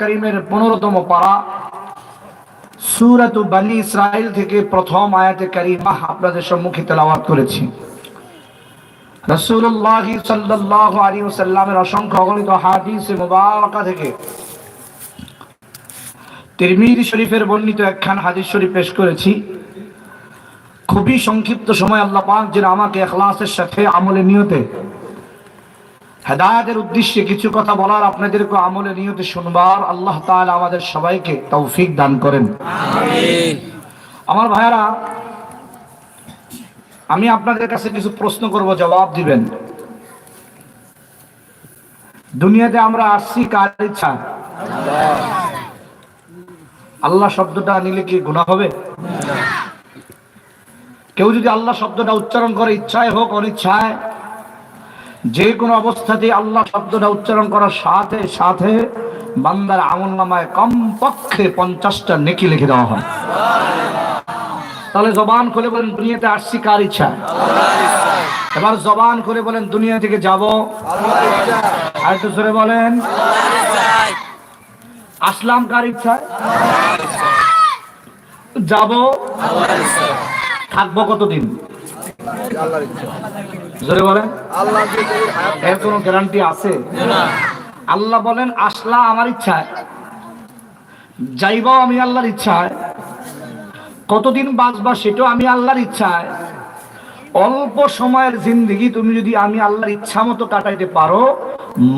করিমের পনেরোতম পারা সুরাত বানি ইসরাইল থেকে প্রথম আয়াতে আপনাদের সম্মুখে তেলাওয়াত করেছি। রসুল্লাহ সাল্লাহ আলী সাল্লামের অসংখ্য অগণিত হাদিস মুবারকা থেকে তিরমিজি শরীফের বর্ণিত একখান হাদিস শরীফ পেশ করেছি। খুবই সংক্ষিপ্ত সময় আল্লাহ পাক যেন আমাকে এখলাসের সাথে আমলে নিয়তে হেদায়তের উদ্দেশ্যে কিছু কথা বলার আপনাদেরকে আমলে নিয়তে শুনবার আল্লাহ তাআলা আমাদের সবাইকে তৌফিক দান করেন। আমার ভাইয়ারা আমি আপনাদের কাছে কিছু প্রশ্ন করব জবাব দিবেন। দুনিয়াতে আমরা আসছি কার ইচ্ছা? আল্লাহ শব্দটা নিলে কি গুণা হবে? কেউ যদি আল্লাহ শব্দটা উচ্চারণ করে ইচ্ছায় হোক অনিচ্ছায় যে কোনো অবস্থাতে আল্লাহ শব্দটা উচ্চারণ করার সাথে সাথে বান্দার আমল নামায় কমপক্ষে পঞ্চাশটা নেকি লিখে দেওয়া হয়। তাহলে জবান খুলে বলেন, দুনিয়াতে আসছি কার ইচ্ছা? এবার জবান করে বলেন, দুনিয়া থেকে যাব। আর একটু জোরে বলেন, আসলাম কার ইচ্ছা? যাব। থাকব কতদিন? জোরে বলেন। এর কোনো গ্যারান্টি আছে? আল্লাহ বলেন আসলা আমার ইচ্ছায় যাইবাও আমি আল্লাহর ইচ্ছায় কতদিন বাঁচবা সেটাও আমি আল্লাহর ইচ্ছায় অল্প সময়ের জিন্দগি তুমি যদি আমি আল্লাহর ইচ্ছা মতো কাটাইতে পারো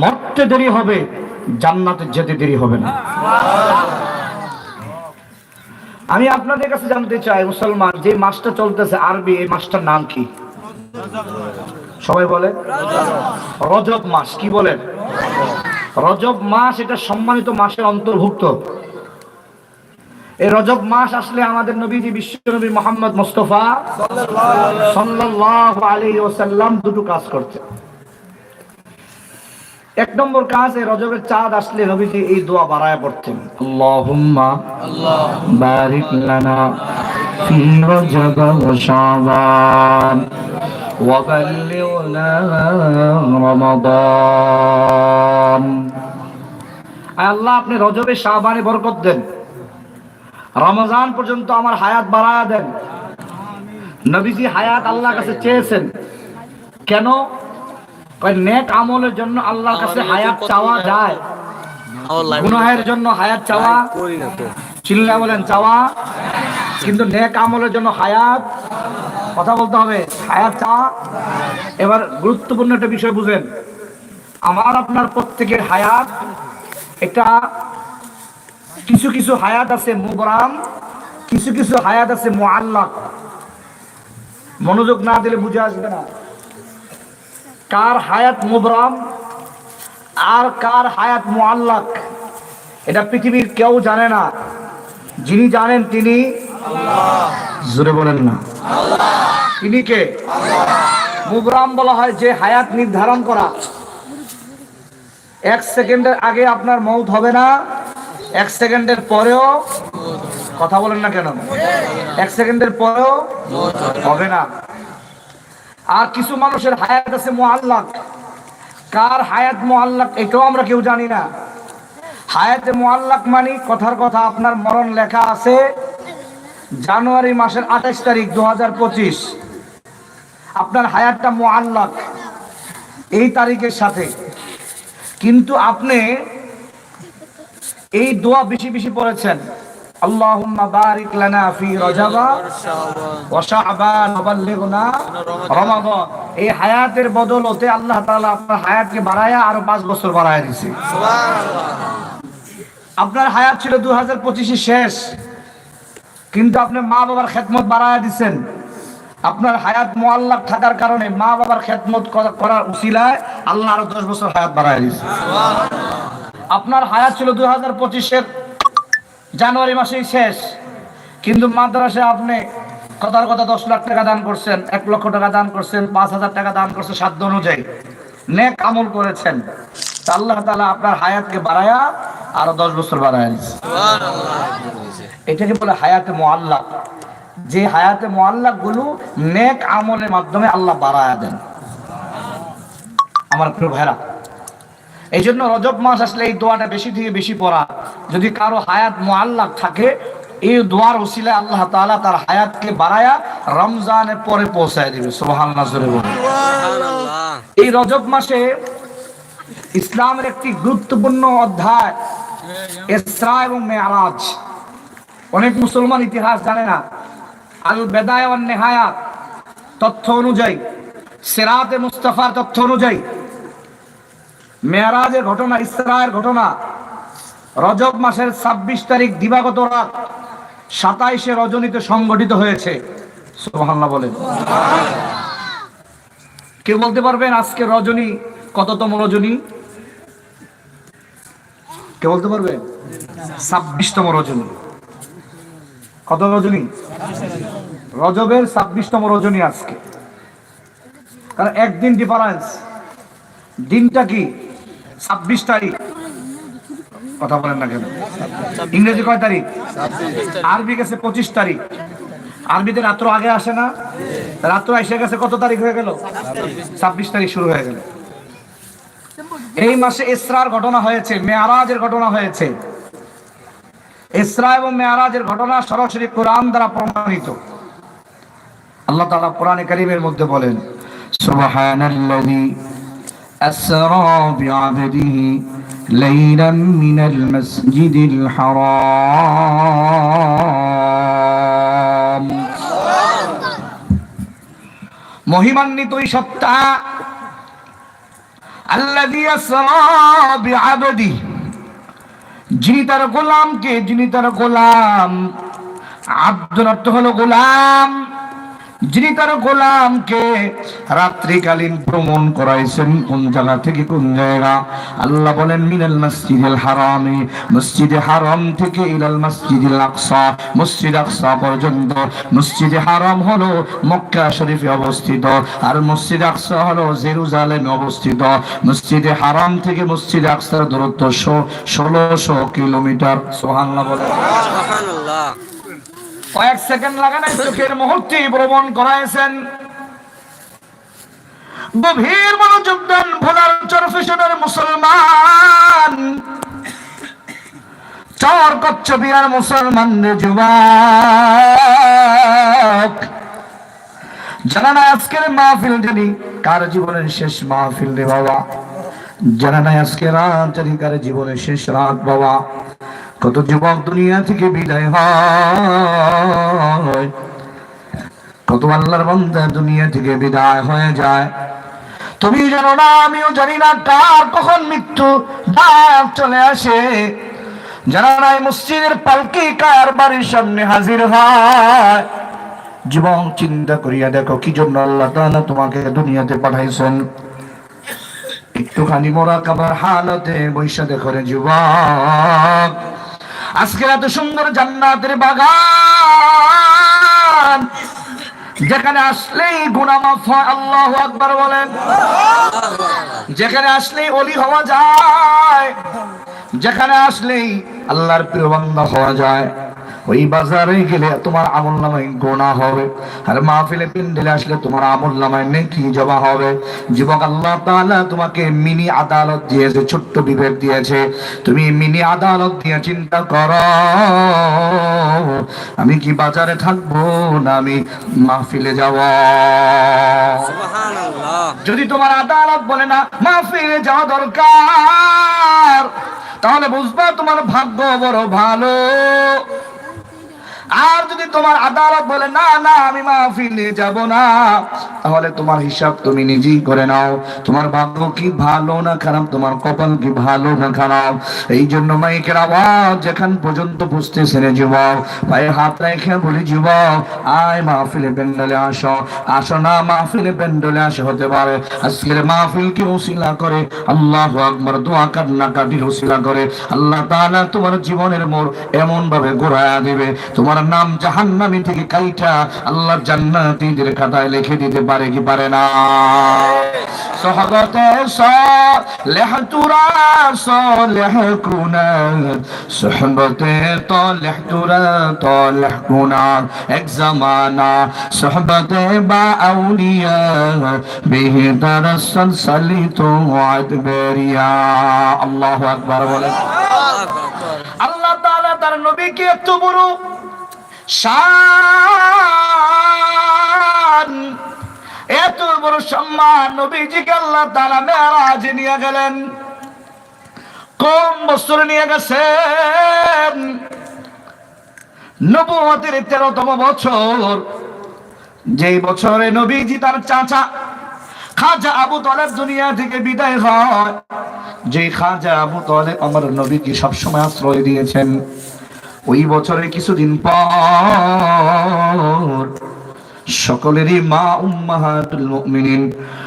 মরতে দেরি হবে জান্নাতে যেতে দেরি হবে না। আমি আপনাদের কাছে জানতে চাই মুসলমান যে মাসটা চলতেছে আরবি এই মাসটার নাম কি? সবাই বলে? রজব মাস, কি বলেন রজব মাস, এটা সম্মানিত মাসের অন্তর্ভুক্ত। এই রজব মাস আসলে আমাদের নবীজি বিশ্ব নবী মোহাম্মদ মোস্তফা সাল্লাল্লাহু আলাইহি ওয়াসাল্লাম দুটো কাজ করছে। এক নম্বর কাজ, এই রজবের চাঁদ আসলে নবীজি এই দোয়া বাড়ায় পড়তেন। আল্লাহুম্মা রমাদান আয় আল্লাহ আপনি রজবে শাবানে বরকত দেন। রমজান পর্যন্ত আমার হায়াত বাড়ায়া দেন। নবীজি হায়াত আল্লাহর কাছে চেয়েছেন। কেন? নেক আমলের জন্য আল্লাহর কাছে হায়াত চাওয়া যায়। গুনাহের জন্য হায়াত চাওয়া। চিল্লা বলেন চাওয়া। কিন্তু নেক আমলের জন্য হায়াত কথা বলতে হবে। হায়াত চা। এবার গুরুত্বপূর্ণ একটা বিষয় বুঝেন। আমার আপনার প্রত্যেকের হায়াত এটা কিছু কিছু হায়াত আছে মুবরাম কিছু কিছু হায়াত আছে মুআল্লাক। মনোযোগ না দিলে বুঝে আসবে না। কার হায়াত মুবরাম আর কার হায়াত মুআল্লাক এটা পৃথিবীর কেউ জানে না। যিনি জানেন তিনি জোরে বলেন না। তিনি কে মুবরাম বলা হয় যে হায়াত নির্ধারণ করা। এক সেকেন্ডের আগে আপনার মৌত হবে না, এক সেকেন্ডের পরেও কথা বলেন না কেন? এক সেকেন্ডের পরেও হবে না। আর কিছু মানুষের হায়াত আছে মোয়াল্লাক কার হায়াত মোয়াল্লাক এটাও আমরা কেউ জানি না। হায়াতে মোয়াল্লাক মানে কথার কথা আপনার মরণ লেখা আছে জানুয়ারি মাসের আঠাশ তারিখ দু হাজার পঁচিশ। আপনার হায়াতটা মোয়াল্লাক এই তারিখের সাথে। কিন্তু আপনি এই দোয়া বেশি বেশি পড়েছেন। আল্লাহুম্মা বারিক লানা ফি রজাবা ওয়া শাবান ওয়া রমাদান। এই হায়াতের বদলতে আল্লাহ তাআলা আপনার হায়াতকে বাড়ায়া আরও 5 বছর বাড়ায়া দিয়েছে। আপনার হায়াত ছিল 2025 শেষ। কিন্তু আপনি মা বাবার খেদমত বাড়ায়া দিবেন আপনার হায়াত মুআল্লাক থাকার কারণে মা বাবার খেদমত করার উসিলায় আল্লাহ আরও 10 বছর হায়াত বাড়ায়া দিয়েছে। আপনার হায়াত ছিল দুই হাজার পঁচিশের জানুয়ারি মাসেই শেষ। কিন্তু মাদ্রাসে আপনি কথার কথা দশ লাখ টাকা দান করছেন এক লক্ষ টাকা দান করছেন পাঁচ হাজার টাকা দান করছেন সাধ্য অনুযায়ী। নেক আমল করেছেন। আল্লাহ তালা আপনার হায়াতকে বাড়ায়া আরও দশ বছর বাড়ায় এটাকে বলে হায়াতে মোয়াল্লা যে হায়াতে মোয়াল্লা গুলো নেক আমলের মাধ্যমে আল্লাহ বাড়ায়া দেন। আমার প্রিয় ভাইরা এই জন্য রজব মাস আসলে এই দোয়াটা বেশি থেকে বেশি পড়া। যদি কারও হায়াত মোয়াল্লাক থাকে এই দোয়ার ওসিলায় আল্লাহ তাআলা তার হায়াতকে বাড়ায়া রমজানের পরে পৌঁছায় দিবে। সুবহানাল্লাহ জোরে বলুন। এই রজব মাসে ইসলামের একটি গুরুত্বপূর্ণ অধ্যায় ইসরা এবং মেয়ারাজ। অনেক মুসলমান ইতিহাস জানে না আল বেদায় নেহায়াত তথ্য অনুযায়ী, সেরাতে মুস্তাফার তথ্য অনুযায়ী, মেয়ারাজের ঘটনা, ইসরায়ের ঘটনা, রজব মাসের ছাব্বিশ তারিখ দিবাগত রাত সাতাইশে রজনীতে সংগঠিত হয়েছে। সুবহানাল্লাহ বলেন। কেউ বলতে পারবেন আজকে রজনী কততম রজনী? কে বলতে পারবেন? ছাব্বিশতম রজনী। কত রজনী? রজবের ছাব্বিশতম রজনী আজকে। কারণ একদিন ডিফারেন্স দিনটা কি? ছাব্বিশ তারিখ। কথা বলেন না কেন? ইংরেজি কয় তারিখ? আরবি গেছে পঁচিশ তারিখ। আরবিতে রাত্র আগে আসে না? রাত্র এসে গেছে কত তারিখ হয়ে গেল? ছাব্বিশ তারিখ শুরু হয়ে গেল। এই মাসে ইসরার ঘটনা হয়েছে, মেয়ারাজের ঘটনা হয়েছে। ইসরা এবং মেয়ারাজের ঘটনা সরাসরি কোরআন দ্বারা প্রমাণিত। আল্লাহ তালা কোরআনে কারীমের মধ্যে বলেন, সুবহানাল্লাযী আসরা বিআবদিহি লাইলাম মিনাল মহিমান্বিত ওই সত্তা যিনি তার গোলামকে যিনি তার গোলাম আব্দুল অর্থ হলো গোলাম। যিনি তার গোলামকে রাত্রিকালীন ভ্রমণ করাইছেন, কোন জায়গা থেকে কোন জায়গা? আল্লাহ বলেন, মিনাল মসজিদুল হারামে। মসজিদে হারাম থেকে ইলাল মসজিদুল আকসা। মসজিদ আকসা পর্যন্ত। মসজিদে হারাম হলো মক্কা শরীফে অবস্থিত। আর মসজিদ আকসা হলো জেরুজালেমে অবস্থিত। মসজিদে হারাম থেকে মসজিদ আকসার দূরত্ব ষোলোশো কিলোমিটার। সোহান্লা বলে কয়েক সেকেন্ড লাগে না চোখের মুহূর্তে ভ্রমণ করাইছেন। গভীর মনোযোগ দেন ভোলার চরফেশনের মুসলমান। চর কচ্ছবিয়ার মুসলমানদের যুবক। জানা না আজকের মাহফিল জানি কার জীবনের শেষ মাহফিল রে বাবা? জানা না আজকে রাত জানি কার জীবনের শেষ রাত বাবা? কত যুবক দুনিয়া থেকে বিদায় হয়। কত আল্লাহর বান্দা দুনিয়া থেকে বিদায় হয়ে যায়। তুমি জানো না, আমিও জানি না কার কখন মৃত্যু ডাক চলে আসে। জানা নাই মসজিদের পালকি কার বাড়ির সামনে হাজির হয়। জীবন চিন্তা করিয়া দেখো কি জন্য আল্লাহ তাআলা তোমাকে দুনিয়াতে পাঠাইছেন। একটুখানি মোরা কাবার হালতে বৈশা দেখো রে যুবক। আজকের এত সুন্দর জান্নাতের বাগান। যেখানে আসলেই গুনামাফ হয়, আল্লাহ আকবার বলেন। যেখানে আসলেই অলি হওয়া যায়, যেখানে আসলেই আল্লাহর প্রিয় বান্দা হওয়া যায়। ওই বাজারে গেলে তোমার আমল নামায় গোনা হবে। আর মাহফিলে পিন্ডেলে আসলে তোমার আমল নামায় নেকি জমা হবে। যুবক আল্লাহ তাআলা তোমাকে মিনি আদালত দিয়েছে ছোট্ট বিবেক দিয়েছে। তুমি মিনি আদালত দিয়ে চিন্তা করো। আমি কি বাজারে থাকব না আমি মাহফিলে যাব? যদি তোমার আদালত বলে না মাহফিলে যাওয়া দরকার তাহলে বুঝবা তোমার ভাগ্য বড় ভালো। আর যদি তোমার আদালত বলে, না না, আমি মাহফিলে যাব না, তাহলে তোমার হিসাব তুমি নিজেই করে নাও। তোমার ভাগ্য কি ভালো না খারাপ? তোমার কপাল কি ভালো না খারাপ? এই জন্য মাইকের আওয়াজ যেখান পর্যন্ত বুঝতেছে রে যুবক পায়ে হাত রেখে বলি যুবক আয় মাহফিলে প্যান্ডেলে আসো। আসো না, মাহফিলে প্যান্ডেলে আসে হতে পারে। আজকের মাহফিল কি ওসিলা করে? আল্লাহ আকবর, দোয়া কান্না কাটির ওসিলা করে। আল্লাহ তাআলা তোমার জীবনের মোড় এমন ভাবে ঘোরায়া দিবে। তোমার তোমার নাম জাহান্নামী থেকে কাইটা আল্লাহ জান্নাতীদের খাতায় লিখে দিতে পারে কি পারে না। সলেহ তুরা সলেহ কুনা সহবতে তলেহ তুরা তলেহ কুনা এক জামানা সহবতে বা আউলিয়া সলসলিত আদবেরিয়া আল্লাহু আকবার বলেন। আল্লাহ তাআলা তার নবীকে এত বড় শান। এত বড় সম্মান নবীজিকে আল্লাহ তাআলা মেরাজে নিয়ে গেলেন। কম বছর নিয়ে গেছেন। নবুয়তের তেরোতম বছর। যেই বছরে নবীজি তার চাচা খাজা আবু তলেব দুনিয়া থেকে বিদায় হয় যে খাজা আবু তলেব আমার নবীকে সবসময় আশ্রয় দিয়েছেন। ওই বছরে কিছুদিন পর সকলেরই মা উম্মাহাতুল মুমিনিন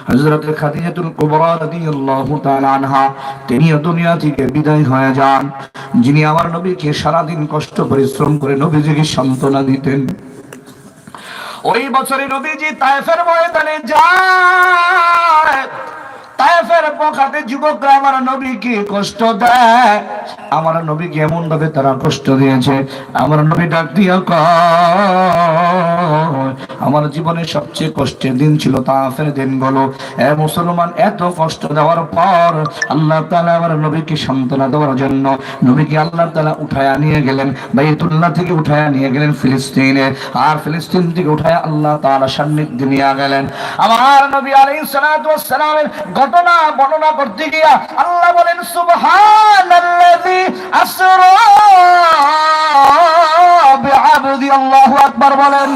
হযরত খাদিজাতুল কুবরা রাদিয়াল্লাহু তাআলা আনহা তিনিও দুনিয়া থেকে বিদায় হয়ে যান। যিনি আমার নবীকে সারা দিন কষ্ট, পরিশ্রম করে নবীজিকে সান্ত্বনা দিতেন। ওই বছরে নবীজি তায়েফের ময়দানে যায়। তায়েফের পখাতে যুবকরা আমার নবীকে কষ্ট দেয়। আমার নবীকে এমন ভাবে তারা কষ্ট দিয়েছে? আমার নবী ডাক দিয়া আমার জীবনের সবচেয়ে কষ্টের দিন ছিল তাফের দিনগুলো। এ মুসলমান, এত কষ্ট দেওয়ার পর আল্লাহ তাআলা আমার নবীকে সান্ত্বনা দেওয়ার জন্য নবীকে আল্লাহ তাআলা উঠায়া নিয়ে গেলেন, বাইতুল্লাহ থেকে উঠায়া নিয়ে গেলেন ফিলিস্তিনে। আর ফিলিস্তিন থেকে উঠায়া আল্লাহ তাআলা সান্নিধ্যে নিয়ে গেলেন। আমার নবী ওয়াস সালামের ঘটনা, বর্ণনা করতে গিয়া আল্লাহ বলেন সুবহানাল্লাযী আসরা বিআবদি আল্লাহু আকবার। বলেন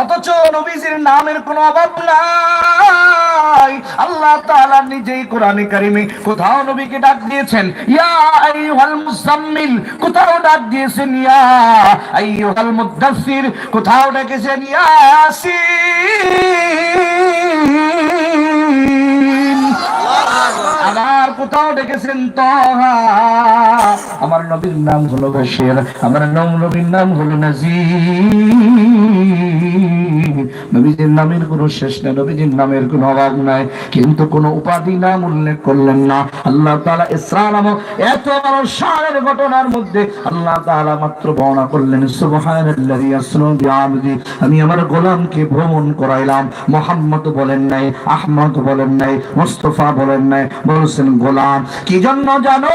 অথচ নবীজির নামের কোনো অভাব নাই। আল্লাহ তাআলা নিজেই কোরআনে কারিমে কোথাও নবীকে ডাক দিয়েছেন ইয়া আইয়ুহাল মুজাম্মিল কোথাও ডাক দিয়েছেন ইয়া আইয়ুহাল মুদাসসির কোথাও ডেকেছেন ইয়া ইয়াসিন আবার কোথাও ডেকেছেন আমার নবীর নাম হলো বশির, আমার নাম নবীর নাম হলো নাজির। নবীজির নামের কোনো শেষ নেই, নবীজির নামের কোনো অভাব নাই। কিন্তু কোনো উপাধি নাম উল্লেখ করলেন না। আল্লাহ তাআলা ইসরা নামক এত বড় শানের ঘটনার মধ্যে আল্লাহ তাআলা মাত্র বর্ণনা করলেন, সুবহানাল্লাযী আসরা বিআবদি। আমি আমার গোলামকে ভ্রমণ করাইলাম। মোহাম্মদ বলেন নাই, আহমদ বলেন নাই, মুস্তফা বলেন নাই, বলছেন গোলাম কি জন্য জানো?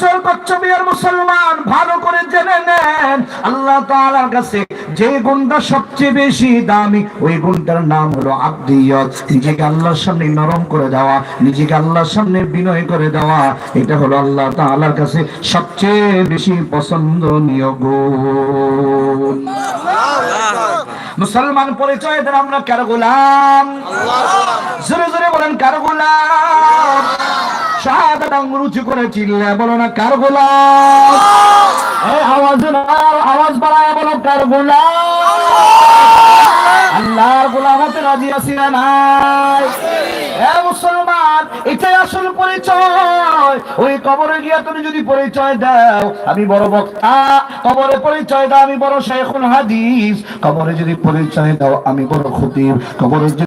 চল কচ্ছবিয়ার মুসলমান ভালো করে জেনে নেন। আল্লাহ তাআলার কাছে যে গুণটা সবচেয়ে বেশি দামি ওই গুণটার নাম হলো আব্দিয়ত। নিজেকে আল্লাহর সামনে নরম করে দেওয়া নিজেকে আল্লাহর সামনে বিনয় করে দেওয়া এটা হলো আল্লাহ তাআলার কাছে সবচেয়ে বেশি পছন্দনীয় গুণ। মুসলমান পরিচয় দেন আমরা কার গোলাম? জোরে জোরে বলেন কার গোলাম? আঙ্গুল উঁচু করে চিল্লে বলো না কার গোলাম? আওয়াজ আওয়াজ বাড়ায় বলো কার গোলাম? আল্লাহর গোলাম হতে রাজি আছি না নাই? মুসলমান এটাই আসল পরিচয়। ওই কবরে গিয়া তুমি যদি পরিচয় দাও আমি বড় বক্তা। কবরে পরিচয় দাও আমি বড় শেখুল হাদিস। কবরে যদি পরিচয় দাও আমি বড় খতিব। কবরে